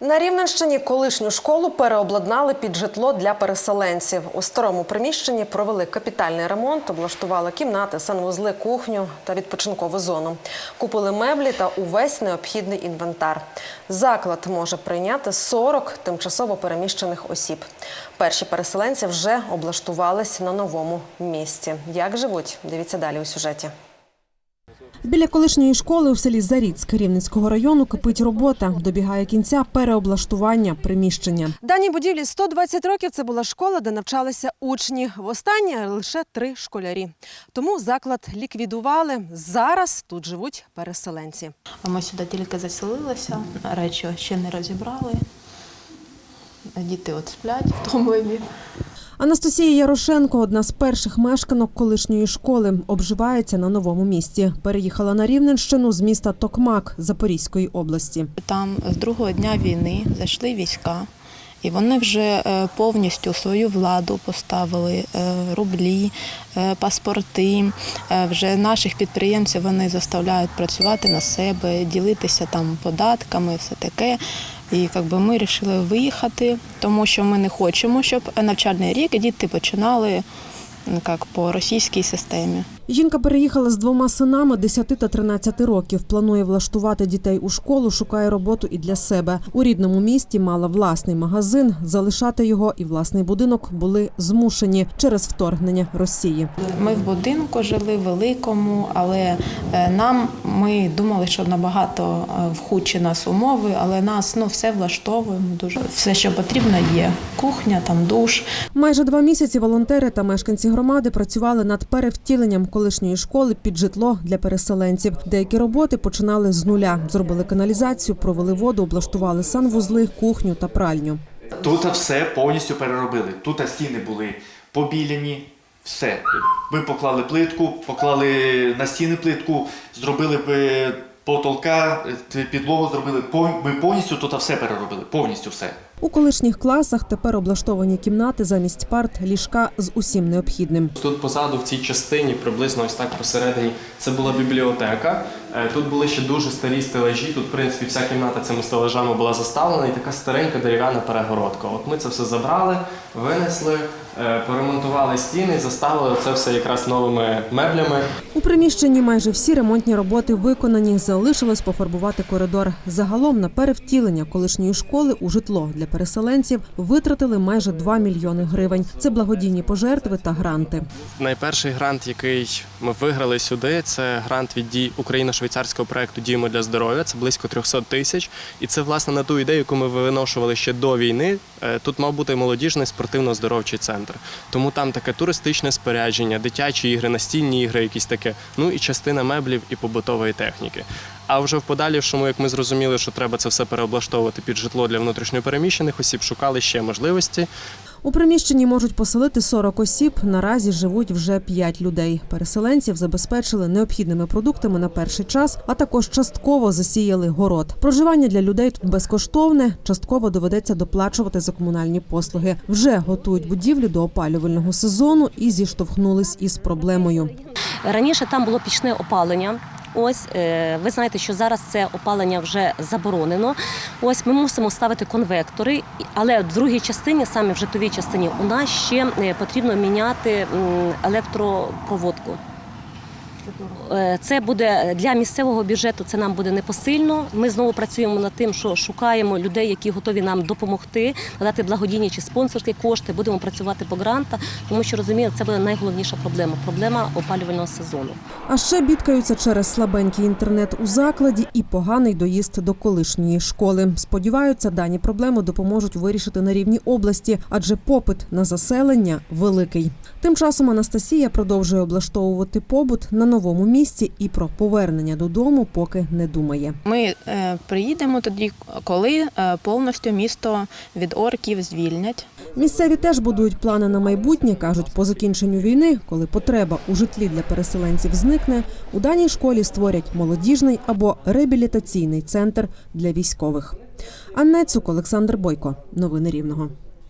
На Рівненщині колишню школу переобладнали під житло для переселенців. У старому приміщенні провели капітальний ремонт, облаштували кімнати, санвузли, кухню та відпочинкову зону. Купили меблі та увесь необхідний інвентар. Заклад може прийняти 40 тимчасово переміщених осіб. Перші переселенці вже облаштувались на новому місці. Як живуть? Дивіться далі у сюжеті. Біля колишньої школи у селі Заріцьк Рівненського району кипить робота. Добігає кінця переоблаштування приміщення. Даній будівлі 120 років. Це була школа, де навчалися учні. Востаннє лише три школярі. Тому заклад ліквідували. Зараз тут живуть переселенці. А Ми сюди тільки заселилися, речі ще не розібрали. Діти от сплять втомлені. Анастасія Ярошенко, одна з перших мешканок колишньої школи, обживається на новому місці. Переїхала на Рівненщину з міста Токмак Запорізької області. Там з другого дня війни зайшли війська, і вони вже е, повністю свою владу поставили, е, рублі, е, паспорти. Вже наших підприємців вони заставляють працювати на себе, ділитися там податками, все таке. І якби ми вирішили виїхати, тому що ми не хочемо, щоб навчальний рік діти починали як по російській системі. Жінка переїхала з двома синами 10 та 13 років. Планує влаштувати дітей у школу, шукає роботу і для себе. У рідному місті мала власний магазин. Залишати його і власний будинок були змушені через вторгнення Росії. Ми в будинку жили великому, але е, нам ми думали, що набагато е, вхудші нас умови, але нас ну все влаштовуємо. Дуже все, що потрібно, є кухня, там душ. Майже два місяці волонтери та мешканці громади працювали над перевтіленням колишньої школи під житло для переселенців. Деякі роботи починали з нуля. Зробили каналізацію, провели воду, облаштували санвузли, кухню та пральню. Тут все повністю переробили. Тут стіни були побіляні, все. Ми поклали плитку, поклали на стіни плитку, зробили е, потолка, е, підлогу зробили. Ми повністю тут все переробили, повністю все. У колишніх класах тепер облаштовані кімнати замість парт, ліжка з усім необхідним. Тут позаду в цій частині, приблизно ось так посередині, це була бібліотека. Е, Тут були ще дуже старі стелажі. Тут, в принципі, вся кімната цими стелажами була заставлена і така старенька дерев'яна перегородка. От ми це все забрали, винесли, е, поремонтували стіни, заставили це все якраз новими меблями. У приміщенні майже всі ремонтні роботи виконані. Залишилось пофарбувати коридор. Загалом на перевтілення колишньої школи у житло для переселенців витратили майже 2 мільйони гривень. Це благодійні пожертви та гранти. Найперший грант, який ми виграли сюди, це грант від дій Україно-швейцарського проекту Діємо для здоров'я. Це близько 300 тисяч. І це власне на ту ідею, яку ми виношували ще до війни. Е, Тут мав бути молодіжний спортивно-здоровчий центр. Тому там таке туристичне спорядження, дитячі ігри, настільні ігри, якісь таке. Ну і частина меблів і побутової техніки. А вже в подальшому, як ми зрозуміли, що треба це все переоблаштовувати під житло для внутрішньопереміщених осіб, шукали ще можливості. У приміщенні можуть поселити 40 осіб. Наразі живуть вже 5 людей. Переселенців забезпечили необхідними продуктами на перший час, а також частково засіяли город. Проживання для людей тут безкоштовне. Частково доведеться доплачувати за комунальні послуги. Вже готують будівлю до опалювального сезону і зіштовхнулись із проблемою. Раніше там було пічне опалення. Ось е, ви знаєте, що зараз це опалення вже заборонено. Ось ми мусимо ставити конвектори, але в другій частині, саме в житловій частині, у нас ще е, потрібно міняти електропроводку. Е, Це буде для місцевого бюджету. Це нам буде непосильно. Ми знову працюємо над тим, що шукаємо людей, які готові нам допомогти, надати благодійні чи спонсорські кошти. Будемо працювати по грантах, тому що розумієте, це буде найголовніша проблема проблема опалювального сезону. А ще бідкаються через слабенький інтернет у закладі і поганий доїзд до колишньої школи. Сподіваються, дані проблеми допоможуть вирішити на рівні області, адже попит на заселення великий. Тим часом Анастасія продовжує облаштовувати побут на новому місці і про повернення додому поки не думає. Ми е, приїдемо тоді, коли е, повністю місто від орків звільнять. Місцеві теж будують плани на майбутнє. кажуть, по закінченню війни, коли потреба у житлі для переселенців зникне, у даній школі створять молодіжний або реабілітаційний центр для військових. Анна Цук, Олександр Бойко. Новини Рівного.